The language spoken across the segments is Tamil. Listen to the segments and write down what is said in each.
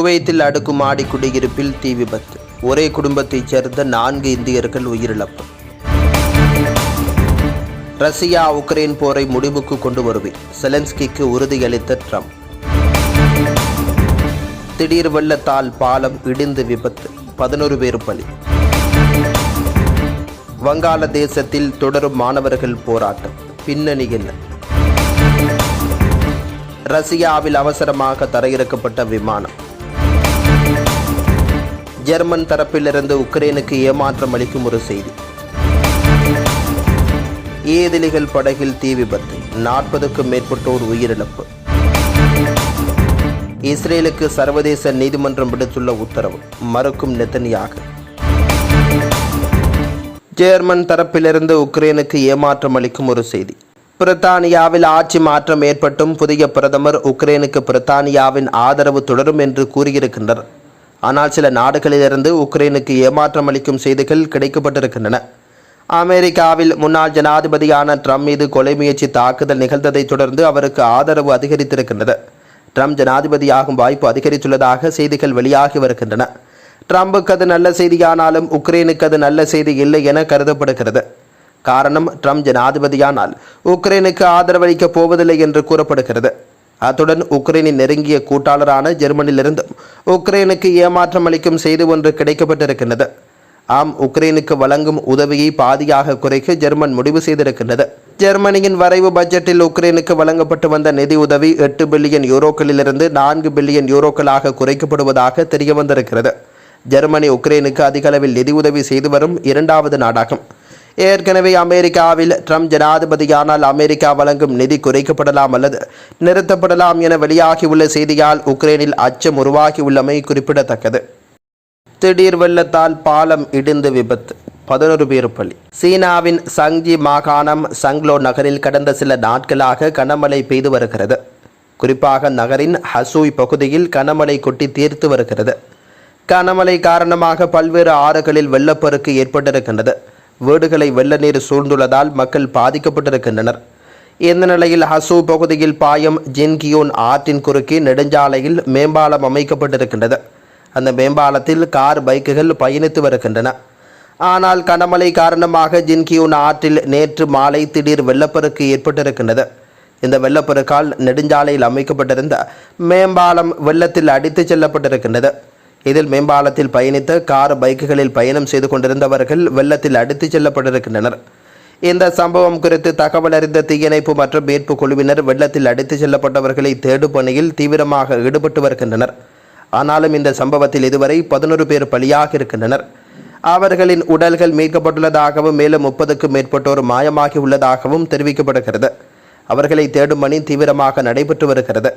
குவைத்தில் அடுக்குமாடி குடியிருப்பில் தீ விபத்து. ஒரே குடும்பத்தைச் சேர்ந்த நான்கு இந்தியர்கள் உயிரிழப்பு. ரஷ்யா உக்ரைன் போரை முடிவுக்கு கொண்டு வருவேன். செலன்ஸ்கிக்கு உறுதியளித்த ட்ரம்ப். திடீர் வெள்ளத்தால் பாலம் இடிந்து விபத்து. பதினோரு பேர் பலி. வங்காளதேசத்தில் தொடரும் மாணவர்கள் போராட்டம். பின்னணி என்ன? ரஷ்யாவில் அவசரமாக தரையிறக்கப்பட்ட விமானம். ஜெர்மன் தரப்பிலிருந்து உக்ரைனுக்கு ஏமாற்றம் அளிக்கும் ஒரு செய்தி. ஏதிலிகள் படகில் தீ விபத்து நாற்பதுக்கும் மேற்பட்டோர் உயிரிழப்பு. இஸ்ரேலுக்கு சர்வதேச நீதிமன்றம் விடுத்துள்ள உத்தரவு மறுக்கும் நெத்தனியாக. ஜெர்மன் தரப்பிலிருந்து உக்ரைனுக்கு ஏமாற்றம் அளிக்கும் ஒரு செய்தி. பிரித்தானியாவில் ஆட்சி மாற்றம் ஏற்பட்டும் புதிய பிரதமர் உக்ரைனுக்கு பிரித்தானியாவின் ஆதரவு தொடரும் என்று கூறியிருக்கின்றனர். ஆனால் சில நாடுகளிலிருந்து உக்ரைனுக்கு ஏமாற்றம் அளிக்கும் செய்திகள் கிடைக்கப்பட்டிருக்கின்றன. அமெரிக்காவில் முன்னாள் ஜனாதிபதியான ட்ரம்ப் மீது கொலை முயற்சி தாக்குதல் நிகழ்ந்ததைத் தொடர்ந்து அவருக்கு ஆதரவு அதிகரித்திருக்கின்றது. ட்ரம்ப் ஜனாதிபதியாகும் வாய்ப்பு அதிகரித்துள்ளதாக செய்திகள் வெளியாகி வருகின்றன. ட்ரம்புக்கு அது நல்ல செய்தியானாலும் உக்ரைனுக்கு அது நல்ல செய்தி இல்லை என கருதப்படுகிறது. காரணம் ட்ரம்ப் ஜனாதிபதியானால் உக்ரைனுக்கு ஆதரவளிக்கப் போவதில்லை என்று கூறப்படுகிறது. அத்துடன் உக்ரைனின் நெருங்கிய கூட்டாளரான ஜெர்மனியிலிருந்து உக்ரைனுக்கு ஏமாற்றம் அளிக்கும் செய்தி ஒன்று கிடைக்கப்பட்டிருக்கின்றது. ஆம் உக்ரைனுக்கு வழங்கும் உதவியை பாதியாக குறைக்க ஜெர்மன் முடிவு செய்திருக்கின்றது. ஜெர்மனியின் வரைவு பட்ஜெட்டில் உக்ரைனுக்கு வழங்கப்பட்டு வந்த நிதி உதவி எட்டு பில்லியன் யூரோக்களிலிருந்து நான்கு பில்லியன் யூரோக்களாக குறைக்கப்படுவதாக தெரிய வந்திருக்கிறது ஜெர்மனி உக்ரைனுக்கு அதிக அளவில் உதவி செய்து வரும் இரண்டாவது நாடாகும். ஏற்கனவே அமெரிக்காவில் ட்ரம்ப் ஜனாதிபதியானால் அமெரிக்கா வழங்கும் நிதி குறைக்கப்படலாம் அல்லது நிறுத்தப்படலாம் என வெளியாகியுள்ள செய்தியால் உக்ரைனில் அச்சம் உருவாகியுள்ளமை குறிப்பிடத்தக்கது. திடீர் வெள்ளத்தால் பாலம் இடிந்து விபத்து. பதினொரு பேர் பலி. சீனாவின் சங்ஜி மாகாணம் சங்லோ நகரில் கடந்த சில நாட்களாக கனமழை பெய்து வருகிறது. குறிப்பாக நகரின் ஹசூய் பகுதியில் கனமழை கொட்டி தீர்த்து வருகிறது. கனமழை காரணமாக பல்வேறு ஆறுகளில் வெள்ளப்பெருக்கு ஏற்பட்டிருக்கின்றது. வீடுகளை வெள்ள நீர் சூழ்ந்துள்ளதால் மக்கள் பாதிக்கப்பட்டிருக்கின்றனர். இந்த நிலையில் ஹசூ பகுதியில் பாயம் ஜின்கியோன் ஆற்றின் குறுக்கே நெடுஞ்சாலையில் மேம்பாலம் அமைக்கப்பட்டிருக்கின்றது. அந்த மேம்பாலத்தில் கார் பைக்குகள் பயணித்து வருகின்றன. ஆனால் கனமழை காரணமாக ஜின்கியூன் ஆற்றில் நேற்று மாலை திடீர் வெள்ளப்பெருக்கு ஏற்பட்டிருக்கின்றது. இந்த வெள்ளப்பெருக்கால் நெடுஞ்சாலையில் அமைக்கப்பட்டிருந்த மேம்பாலம் வெள்ளத்தில் அடித்துச் செல்லப்பட்டிருக்கின்றது. இதில் மேம்பாலத்தில் பயணித்த கார் பைக்குகளில் பயணம் செய்து கொண்டிருந்தவர்கள் வெள்ளத்தில் அடித்துச் செல்லப்பட்டிருக்கின்றனர். இந்த சம்பவம் குறித்து தகவல் அறிந்த தீயணைப்பு மற்றும் மீட்பு குழுவினர் வெள்ளத்தில் அடித்துச் செல்லப்பட்டவர்களை தேடும் பணியில் தீவிரமாக ஈடுபட்டு வருகின்றனர். ஆனாலும் இந்த சம்பவத்தில் இதுவரை பதினொரு பேர் பலியாக இருக்கின்றனர். அவர்களின் உடல்கள் மீட்கப்பட்டுள்ளதாகவும் மேலும் முப்பதுக்கும் மேற்பட்டோர் மாயமாகி உள்ளதாகவும் தெரிவிக்கப்படுகிறது. அவர்களை தேடும் பணி தீவிரமாக நடைபெற்று வருகிறது.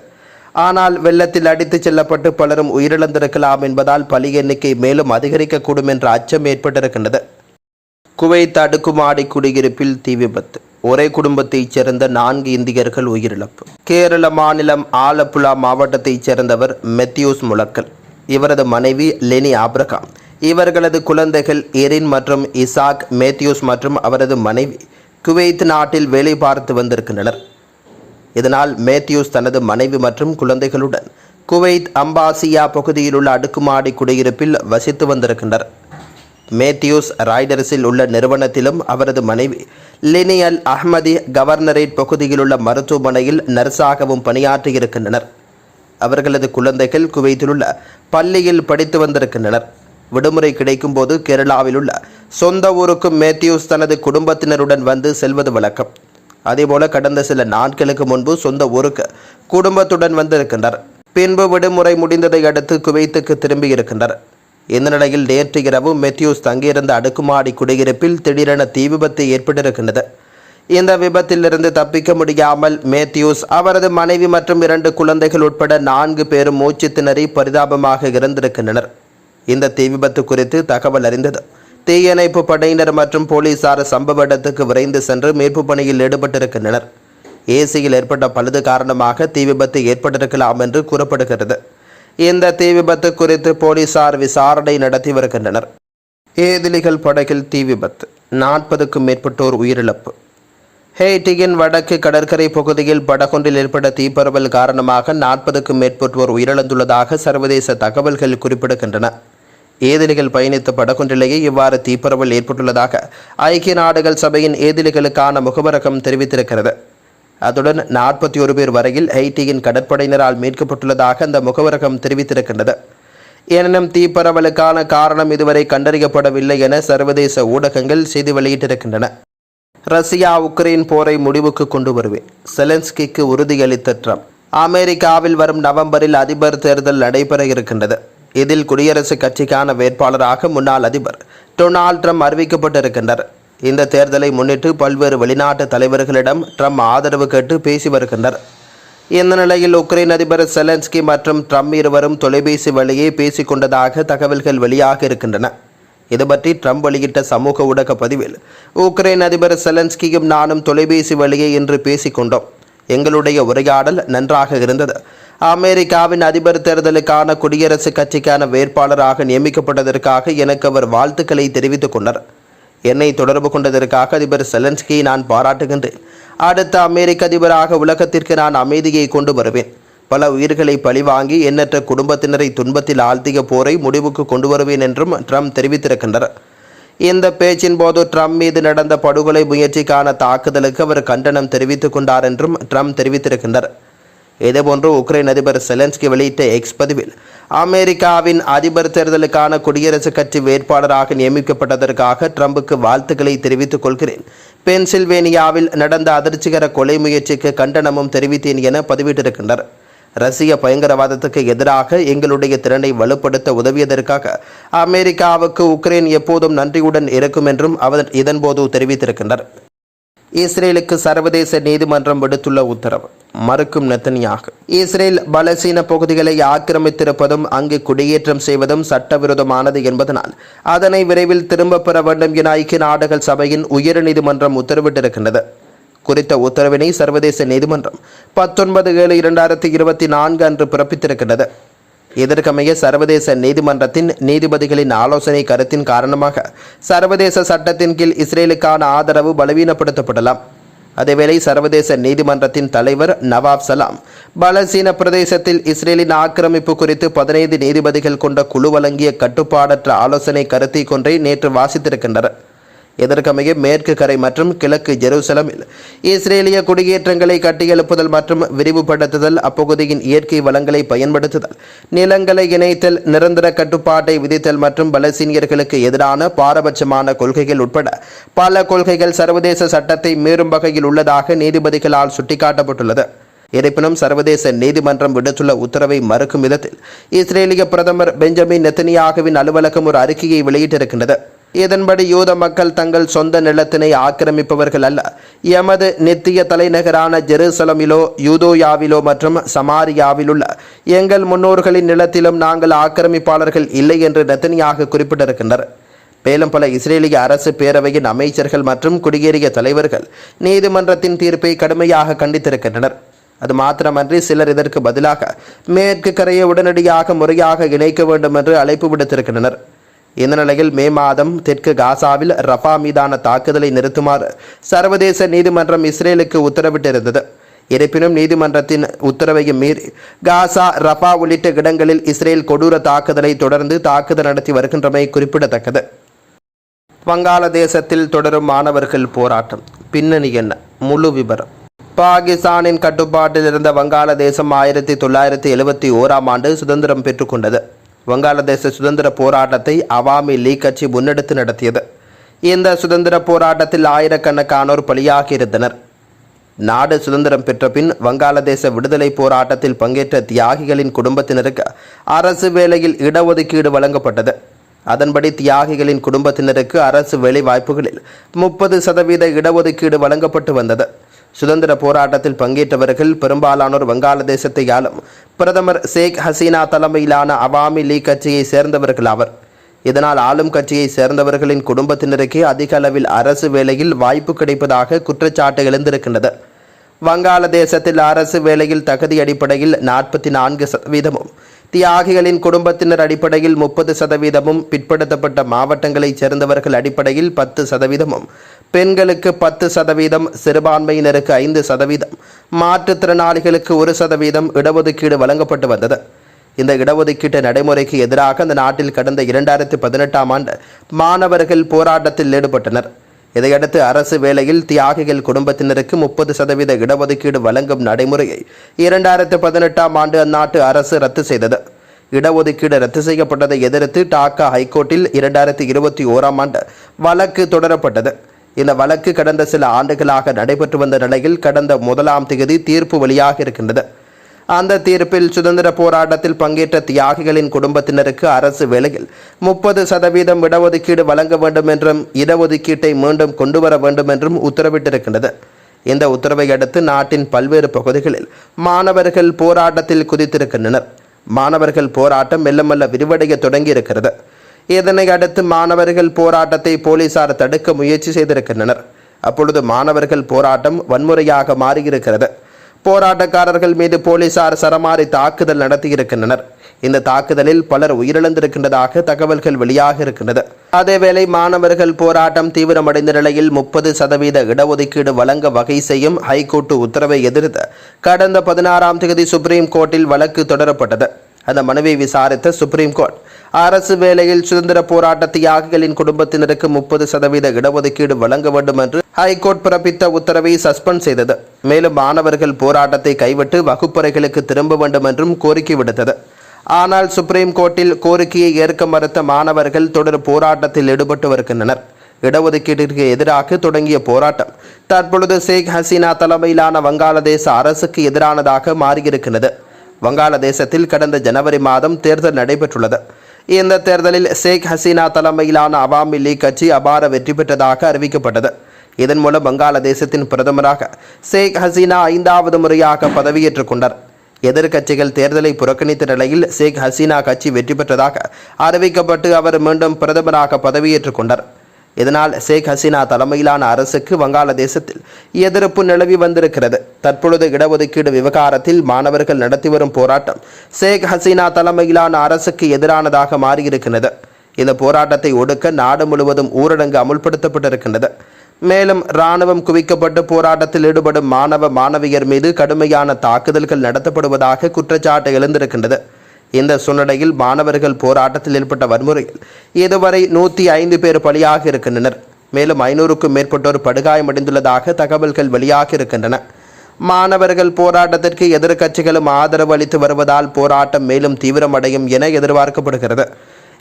ஆனால் வெள்ளத்தில் அடித்துச் செல்லப்பட்டு பலரும் உயிரிழந்திருக்கலாம் என்பதால் பலி எண்ணிக்கை மேலும் அதிகரிக்கக்கூடும் என்ற அச்சம் ஏற்பட்டிருக்கின்றது. குவைத் அடுக்குமாடி குடியிருப்பில் தீ விபத்து. ஒரே குடும்பத்தைச் சேர்ந்த நான்கு இந்தியர்கள் உயிரிழப்பு. கேரள மாநிலம் ஆலப்புழா மாவட்டத்தைச் சேர்ந்தவர் மெத்யூஸ் முழக்கல். இவரது மனைவி லெனி ஆப்ரகாம். இவர்களது குழந்தைகள் எரின் மற்றும் இசாக் மேத்யூஸ் மற்றும் அவரது மனைவி குவைத் நாட்டில் வேலை பார்த்து வந்திருக்கின்றனர். இதனால் மேத்யூஸ் தனது மனைவி மற்றும் குழந்தைகளுடன் குவைத் அம்பாசியா பகுதியில் உள்ள அடுக்குமாடி குடியிருப்பில் வசித்து வந்திருக்கின்றனர். மேத்யூஸ் ராய்டர்ஸில் உள்ள நிறுவனத்திலும் அவரது மனைவி லினியல் அஹ்மதி கவர்னரேட் பகுதியில் உள்ள மருத்துவமனையில் நர்ஸாகவும் பணியாற்றியிருக்கின்றனர். அவர்களது குழந்தைகள் குவைத்தில் உள்ள பள்ளியில் படித்து வந்திருக்கின்றனர். விடுமுறை கிடைக்கும்போது கேரளாவில் உள்ள சொந்த ஊருக்கும் மேத்யூஸ் தனது குடும்பத்தினருடன் வந்து செல்வது வழக்கம். அதேபோல கடந்த சில நாட்களுக்கு முன்பு சொந்த ஊருக்கு குடும்பத்துடன் வந்திருக்கின்றார். பின்பு விடுமுறை முடிந்ததை அடுத்து குவைத்துக்கு திரும்பியிருக்கின்றார் இந்த நிலையில் நேற்று இரவு மெத்யூஸ் தங்கியிருந்த அடுக்குமாடி குடியிருப்பில் திடீரென தீ விபத்து ஏற்பட்டிருக்கின்றது. இந்த விபத்திலிருந்து தப்பிக்க முடியாமல் மேத்யூஸ் அவரது மனைவி மற்றும் இரண்டு குழந்தைகள் உட்பட நான்கு பேரும் மூச்சு திணறி பரிதாபமாக இறந்திருக்கின்றனர் இந்த தீ விபத்து குறித்து தகவல் அறிந்தது. தீயணைப்பு படையினர் மற்றும் போலீசார் சம்பவ இடத்துக்கு விரைந்து சென்று மீட்பு பணியில் ஈடுபட்டிருக்கின்றனர். ஏசியில் ஏற்பட்ட பழுது காரணமாக தீ விபத்து ஏற்பட்டிருக்கலாம் என்று கூறப்படுகிறது. இந்த தீ விபத்து குறித்து போலீசார் விசாரணை நடத்தி வருகின்றனர். ஏதிலிகள் படகில் தீ விபத்து. நாற்பதுக்கும் மேற்பட்டோர் உயிரிழப்பு. ஹெய்டியின் வடக்கு கடற்கரை பகுதியில் படகொன்றில் ஏற்பட்ட தீப்பரவல் காரணமாக நாற்பதுக்கும் மேற்பட்டோர் உயிரிழந்துள்ளதாக சர்வதேச தகவல்கள் குறிப்பிடுகின்றன. ஏதிலிகள் பயணித்த படகொன்றிலேயே இவ்வாறு தீப்பரவல் ஏற்பட்டுள்ளதாக ஐக்கிய நாடுகள் சபையின் ஏதிலிகளுக்கான முகவரகம் தெரிவித்திருக்கிறது. அத்துடன் நாற்பத்தி ஒரு பேர் வரையில் ஐடியின் கடற்படையினரால் மீட்கப்பட்டுள்ளதாக அந்த முகவரகம் தெரிவித்திருக்கின்றது. எனினும் தீப்பரவலுக்கான காரணம் இதுவரை கண்டறியப்படவில்லை என சர்வதேச ஊடகங்கள் செய்தி வெளியிட்டிருக்கின்றன. ரஷ்யா உக்ரைன் போரை முடிவுக்கு கொண்டு வருவேன். செலன்ஸ்கிக்கு உறுதியளித்த ட்ரம்ப். அமெரிக்காவில் வரும் நவம்பரில் அதிபர் தேர்தல் நடைபெற இருக்கின்றது. இதில் குடியரசுக் கட்சிக்கான வேட்பாளராக முன்னாள் அதிபர் டொனால்ட் ட்ரம்ப் அறிவிக்கப்பட்டிருக்கின்றனர் இந்த தேர்தலை முன்னிட்டு பல்வேறு வெளிநாட்டு தலைவர்களிடம் ட்ரம்ப் ஆதரவு கேட்டு பேசி வருகின்றனர் இந்த நிலையில் உக்ரைன் அதிபர் செலன்ஸ்கி மற்றும் ட்ரம்ப் இருவரும் தொலைபேசி வழியே பேசிக் கொண்டதாக தகவல்கள் வெளியாக இருக்கின்றன. இது பற்றி ட்ரம்ப் வெளியிட்ட சமூக ஊடக பதிவில் உக்ரைன் அதிபர் செலன்ஸ்கியும் நானும் தொலைபேசி வழியே இன்று பேசிக்கொண்டோம் எங்களுடைய உரையாடல் நன்றாக இருந்தது. அமெரிக்காவின் அதிபர் தேர்தலுக்கான குடியரசுக் கட்சிக்கான வேட்பாளராக நியமிக்கப்பட்டதற்காக எனக்கு அவர் வாழ்த்துக்களை தெரிவித்துக் கொண்டார். என்னை தொடர்பு கொண்டதற்காக அதிபர் செலன்ஸ்கியை நான் பாராட்டுகின்றேன். அடுத்த அமெரிக்க அதிபராக உலகத்திற்கு நான் அமைதியை கொண்டு வருவேன். பல உயிர்களை பழிவாங்கி எண்ணற்ற குடும்பத்தினரை துன்பத்தில் ஆழ்த்திய போரை முடிவுக்கு கொண்டு வருவேன் என்றும் ட்ரம்ப் தெரிவித்திருக்கின்றார். இந்த பேச்சின் போது ட்ரம்ப் மீது நடந்த படுகொலை முயற்சிக்கான தாக்குதலுக்கு அவர் கண்டனம் தெரிவித்துக் கொண்டார் என்றும் ட்ரம்ப் தெரிவித்திருக்கின்றார். இதேபோன்று உக்ரைன் அதிபர் செலன்ஸ்கி வெளியிட்ட எக்ஸ் பதிவில் அமெரிக்காவின் அதிபர் தேர்தலுக்கான குடியரசுக் கட்சி வேட்பாளராக நியமிக்கப்பட்டதற்காக ட்ரம்புக்கு வாழ்த்துக்களை தெரிவித்துக் கொள்கிறேன். பென்சில்வேனியாவில் நடந்த அதிர்ச்சிகர கொலை முயற்சிக்கு கண்டனமும் தெரிவித்தேன் என பதிவிட்டிருக்கின்றனர். ரஷ்ய பயங்கரவாதத்துக்கு எதிராக எங்களுடைய திறனை வலுப்படுத்த உதவியதற்காக அமெரிக்காவுக்கு உக்ரைன் எப்போதும் நன்றியுடன் இருக்கும் என்றும் அவர் இதன்போது தெரிவித்திருக்கின்றனர். இஸ்ரேலுக்கு சர்வதேச நீதிமன்றம் விடுத்துள்ள உத்தரவு. மறுக்கும் நெத்தனியாக. இஸ்ரேல் பலசீன பகுதிகளை ஆக்கிரமித்திருப்பதும் அங்கு குடியேற்றம் செய்வதும் சட்டவிரோதமானது என்பதனால் அதனை விரைவில் திரும்பப் பெற வேண்டும் என ஐக்கிய நாடுகள் சபையின் உயர்நீதிமன்றம் உத்தரவிட்டிருக்கின்றது. குறித்த உத்தரவினை சர்வதேச நீதிமன்றம் பத்தொன்பது ஏழு இரண்டாயிரத்தி இருபத்தி நான்கு அன்று பிறப்பித்திருக்கின்றது. இதற்கமைய சர்வதேச நீதிமன்றத்தின் நீதிபதிகளின் ஆலோசனை கருத்தின் காரணமாக சர்வதேச சட்டத்தின் கீழ் இஸ்ரேலுக்கான ஆதரவு பலவீனப்படுத்தப்படலாம். அதேவேளை சர்வதேச நீதிமன்றத்தின் தலைவர் நவாப் சலாம் பலசீன பிரதேசத்தில் இஸ்ரேலின் ஆக்கிரமிப்பு குறித்து பதினைந்து நீதிபதிகள் கொண்ட குழு வழங்கிய கட்டுப்பாடற்ற ஆலோசனை கருத்தை கொன்றை நேற்று வாசித்திருக்கின்றனர். இதற்கமைய மேற்கு கரை மற்றும் கிழக்கு ஜெருசலமில் இஸ்ரேலிய குடியேற்றங்களை கட்டியெழுப்புதல் மற்றும் விரிவுபடுத்துதல் அப்பகுதியின் இயற்கை வளங்களை பயன்படுத்துதல் நிலங்களை இணைத்தல் நிரந்தர கட்டுப்பாட்டை விதித்தல் மற்றும் பலசீனியர்களுக்கு எதிரான பாரபட்சமான கொள்கைகள் உட்பட பல கொள்கைகள் சர்வதேச சட்டத்தை மீறும் வகையில் உள்ளதாக நீதிபதிகளால் சுட்டிக்காட்டப்பட்டுள்ளது. இருப்பினும் சர்வதேச நீதிமன்றம் விடுத்துள்ள உத்தரவை மறுக்கும் விதத்தில் இஸ்ரேலிய பிரதமர் பெஞ்சமின் நெத்தனியாகவின் அலுவலகம் ஒரு அறிக்கையை வெளியிட்டிருக்கின்றது. இதன்படி யூத மக்கள் தங்கள் சொந்த நிலத்தினை ஆக்கிரமிப்பவர்கள் அல்ல. எமது நித்திய தலைநகரான ஜெருசலமிலோ யூதோயாவிலோ மற்றும் சமாரியாவிலுள்ள எங்கள் முன்னோர்களின் நிலத்திலும் நாங்கள் ஆக்கிரமிப்பாளர்கள் இல்லை என்று நெத்தனியாக குறிப்பிட்டிருக்கின்றனர். மேலும் பல இஸ்ரேலிய அரசு பேரவையின் அமைச்சர்கள் மற்றும் குடியேறிய தலைவர்கள் நீதிமன்றத்தின் தீர்ப்பை கடுமையாக கண்டித்திருக்கின்றனர். அது மாத்திரமன்றி சிலர் இதற்கு பதிலாக மேற்கு கரையை உடனடியாக முறையாக இணைக்க வேண்டும் என்று அழைப்பு விடுத்திருக்கின்றனர். இந்த நிலையில் மே மாதம் தெற்கு காசாவில் ரஃபா மீதான தாக்குதலை நிறுத்துமாறு சர்வதேச நீதிமன்றம் இஸ்ரேலுக்கு உத்தரவிட்டிருந்தது. இருப்பினும் நீதிமன்றத்தின் உத்தரவையும் மீறி காசா ரஃபா உள்ளிட்ட இடங்களில் இஸ்ரேல் கொடூர தாக்குதலை தொடர்ந்து தாக்குதல் நடத்தி வருகின்றமை குறிப்பிடத்தக்கது. வங்காளதேசத்தில் தொடரும் மாணவர்கள் போராட்டம். பின்னணி என்ன? முழு விபரம். பாகிஸ்தானின் கட்டுப்பாட்டில் இருந்த வங்காளதேசம் ஆயிரத்தி தொள்ளாயிரத்தி எழுபத்தி ஓராம் ஆண்டு சுதந்திரம் பெற்றுக்கொண்டது. வங்காளதேச சுதந்திர போராட்டத்தை அவாமி லீக் கட்சி முன்னெடுத்து நடத்தியது. இந்த சுதந்திர போராட்டத்தில் ஆயிரக்கணக்கானோர் பலியாகியிருந்தனர். நாடு சுதந்திரம் பெற்ற பின் வங்காளதேச விடுதலை போராட்டத்தில் பங்கேற்ற தியாகிகளின் குடும்பத்தினருக்கு அரசு வேலையில் இடஒதுக்கீடு வழங்கப்பட்டது. அதன்படி தியாகிகளின் குடும்பத்தினருக்கு அரசு வேலை வாய்ப்புகளில் முப்பது சதவீத இடஒதுக்கீடு வழங்கப்பட்டு வந்தது. சுதந்திர போராட்டத்தில் பங்கேற்றவர்கள் பெரும்பாலானோர் வங்காளதேசத்தை ஆளும். பிரதமர் ஷேக் ஹசீனா தலைமையிலான அவாமி லீக் கட்சியை சேர்ந்தவர்கள் ஆவர். இதனால் ஆளும் கட்சியை சேர்ந்தவர்களின் குடும்பத்தினருக்கே அதிக அளவில் அரசு வேலையில் வாய்ப்பு கிடைப்பதாக குற்றச்சாட்டு எழுந்திருக்கின்றது. வங்காளதேசத்தில் அரசு வேலையில் தகுதி அடிப்படையில் நாற்பத்தி நான்கு சதவீதமும் தியாகிகளின் குடும்பத்தினர் அடிப்படையில் முப்பது சதவீதமும் பிற்படுத்தப்பட்ட மாவட்டங்களைச் சேர்ந்தவர்கள் அடிப்படையில் பத்து சதவீதமும் பெண்களுக்கு பத்து சதவீதம் சிறுபான்மையினருக்கு ஐந்து சதவீதம் மாற்றுத்திறனாளிகளுக்கு ஒரு சதவீதம் இடஒதுக்கீடு வழங்கப்பட்டு வந்தது. இந்த இடஒதுக்கீட்டு நடைமுறைக்கு எதிராக அந்த நாட்டில் கடந்த இரண்டாயிரத்தி பதினெட்டாம் ஆண்டு மாணவர்கள் போராட்டத்தில் ஈடுபட்டனர். இதையடுத்து அரசு வேலையில் தியாகிகள் குடும்பத்தினருக்கு முப்பது சதவீத இடஒதுக்கீடு வழங்கும் நடைமுறையை இரண்டாயிரத்து பதினெட்டாம் ஆண்டு அந்நாட்டு அரசு ரத்து செய்தது. இடஒதுக்கீடு ரத்து செய்யப்பட்டதை எதிர்த்து டாக்கா ஹைகோர்ட்டில் இரண்டாயிரத்தி இருபத்தி ஓராம் ஆண்டு வழக்கு தொடரப்பட்டது. இந்த வழக்கு கடந்த சில ஆண்டுகளாக நடைபெற்று வந்த நிலையில் கடந்த முதலாம் தேதி தீர்ப்பு வெளியாக இருக்கின்றது. அந்த தீர்ப்பில் சுதந்திர போராட்டத்தில் பங்கேற்ற தியாகிகளின் குடும்பத்தினருக்கு அரசு வேலையில் முப்பது சதவீதம் இடஒதுக்கீடு வழங்க வேண்டும் என்றும் இடஒதுக்கீட்டை மீண்டும் கொண்டுவர வேண்டும் என்றும் உத்தரவிட்டிருக்கின்றது. இந்த உத்தரவை அடுத்து நாட்டின் பல்வேறு பகுதிகளில் மாணவர்கள் போராட்டத்தில் குதித்திருக்கின்றனர். மாணவர்கள் போராட்டம் மெல்ல மெல்ல விரிவடைய தொடங்கியிருக்கிறது. இதனை அடுத்து மாணவர்கள் போராட்டத்தை போலீசார் தடுக்க முயற்சி செய்திருக்கின்றனர். அப்பொழுது மாணவர்கள் போராட்டம் வன்முறையாக மாறியிருக்கிறது. போராட்டக்காரர்கள் மீது போலீசார் சரமாரி தாக்குதல் நடத்தியிருக்கின்றனர். இந்த தாக்குதலில் பலர் உயிரிழந்திருக்கின்றதாக தகவல்கள் வெளியாக இருக்கின்றது. அதேவேளை மாணவர்கள் போராட்டம் தீவிரமடைந்த நிலையில் முப்பது சதவீத இடஒதுக்கீடு வழங்க வகை செய்யும் ஹைகோர்ட்டு உத்தரவை எதிர்த்து கடந்த பதினாறாம் தேதி சுப்ரீம் கோர்ட்டில் வழக்கு தொடரப்பட்டது. அந்த மனுவை விசாரித்த சுப்ரீம் கோர்ட் அரசு வேலையில் சுதந்திர போராட்ட தியாகிகளின் குடும்பத்தினருக்கு முப்பது சதவீத இடஒதுக்கீடு வழங்க வேண்டும் என்று ஹைகோர்ட் பிறப்பித்த உத்தரவை சஸ்பெண்ட் செய்தது. மேலும் மாணவர்கள் போராட்டத்தை கைவிட்டு வகுப்பறைகளுக்கு திரும்ப வேண்டும் என்றும் கோரிக்கை விடுத்தது. ஆனால் சுப்ரீம் கோர்ட்டில் கோரிக்கையை ஏற்க மறுத்த மாணவர்கள் தொடர் போராட்டத்தில் ஈடுபட்டு வருகின்றனர். இடஒதுக்கீட்டிற்கு எதிராக தொடங்கிய போராட்டம் தற்பொழுது ஷேக் ஹசீனா தலைமையிலான வங்காளதேச அரசுக்கு எதிரானதாக மாறியிருக்கிறது. வங்காளதேசத்தில் கடந்த ஜனவரி மாதம் தேர்தல் நடைபெற்றுள்ளது. இந்த தேர்தலில் ஷேக் ஹசீனா தலைமையிலான அவாமி லீக் கட்சி அபார வெற்றி பெற்றதாக அறிவிக்கப்பட்டது. இதன் மூலம் வங்காளதேசத்தின் பிரதமராக ஷேக் ஹசீனா ஐந்தாவது முறையாக பதவியேற்றுக் கொண்டார். எதிர்க்கட்சிகள் தேர்தலை புறக்கணித்த நிலையில் ஷேக் ஹசீனா கட்சி வெற்றி பெற்றதாக அறிவிக்கப்பட்டு அவர் மீண்டும் பிரதமராக பதவியேற்றுக் கொண்டார். இதனால் ஷேக் ஹசீனா தலைமையிலான அரசுக்கு வங்காளதேசத்தில் எதிர்ப்பு நிலவி வந்திருக்கிறது. தற்பொழுது இடஒதுக்கீடு விவகாரத்தில் மாணவர்கள் நடத்தி வரும் போராட்டம் ஷேக் ஹசீனா தலைமையிலான அரசுக்கு எதிரானதாக மாறியிருக்கிறது. இந்த போராட்டத்தை ஒடுக்க நாடு முழுவதும் ஊரடங்கு அமுல்படுத்தப்பட்டிருக்கின்றது மேலும் இராணுவம் குவிக்கப்பட்டு போராட்டத்தில் ஈடுபடும் மாணவ மாணவியர் மீது கடுமையான தாக்குதல்கள் நடத்தப்படுவதாக குற்றச்சாட்டு எழுந்திருக்கின்றது. இந்த சூழ்நிலையில் மாணவர்கள் போராட்டத்தில் ஏற்பட்ட வன்முறையில் இதுவரை நூற்றி ஐந்து பேர் பலியாக இருக்கின்றனர். மேலும் ஐநூறுக்கும் மேற்பட்டோர் படுகாயமடைந்துள்ளதாக தகவல்கள் வெளியாக இருக்கின்றன. மாணவர்கள் போராட்டத்திற்கு எதிர்க்கட்சிகளும் ஆதரவு அளித்து வருவதால் போராட்டம் மேலும் தீவிரமடையும் என எதிர்பார்க்கப்படுகிறது.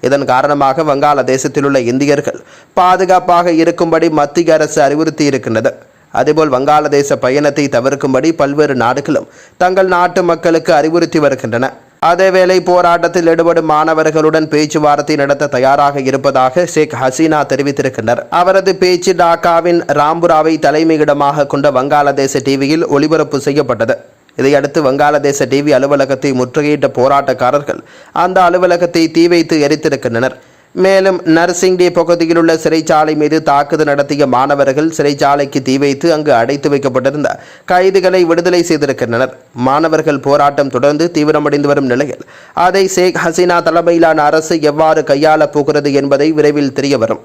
இதன் காரணமாக வங்காளதேசத்தில் உள்ள இந்தியர்கள் பாதுகாப்பாக இருக்கும்படி மத்திய அரசு அறிவுறுத்தி இருக்கின்றது. அதேபோல் வங்காளதேச பயணத்தை தவிர்க்கும்படி பல்வேறு நாடுகளும் தங்கள் நாட்டு மக்களுக்கு அறிவுறுத்தி வருகின்றன. அதேவேளை போராட்டத்தில் ஈடுபடும் மாணவர்களுடன் பேச்சுவார்த்தை நடத்த தயாராக இருப்பதாக ஷேக் ஹசீனா தெரிவித்திருக்கின்றனர். அவரது பேச்சு டாக்காவின் ராம்புராவை தலைமையிடமாக கொண்ட வங்காளதேச டிவியில் ஒளிபரப்பு செய்யப்பட்டது. இதையடுத்து வங்காளதேச டிவி அலுவலகத்தை முற்றுகையிட்ட போராட்டக்காரர்கள் அந்த அலுவலகத்தை தீ வைத்து எரித்திருக்கின்றனர். மேலும் நர்சிங்டே பகுதியில் உள்ள சிறைச்சாலை மீது தாக்குதல் நடத்திய மாணவர்கள் சிறைச்சாலைக்கு தீ வைத்து அங்கு அடைத்து வைக்கப்பட்டிருந்த கைதிகளை விடுதலை செய்திருக்கின்றனர். மாணவர்கள் போராட்டம் தொடர்ந்து தீவிரமடைந்து வரும் நிலையில் அதை ஷேக் ஹசீனா தலைமையிலான அரசு எவ்வாறு கையாளப் போகிறது என்பதை விரைவில் தெரியவரும்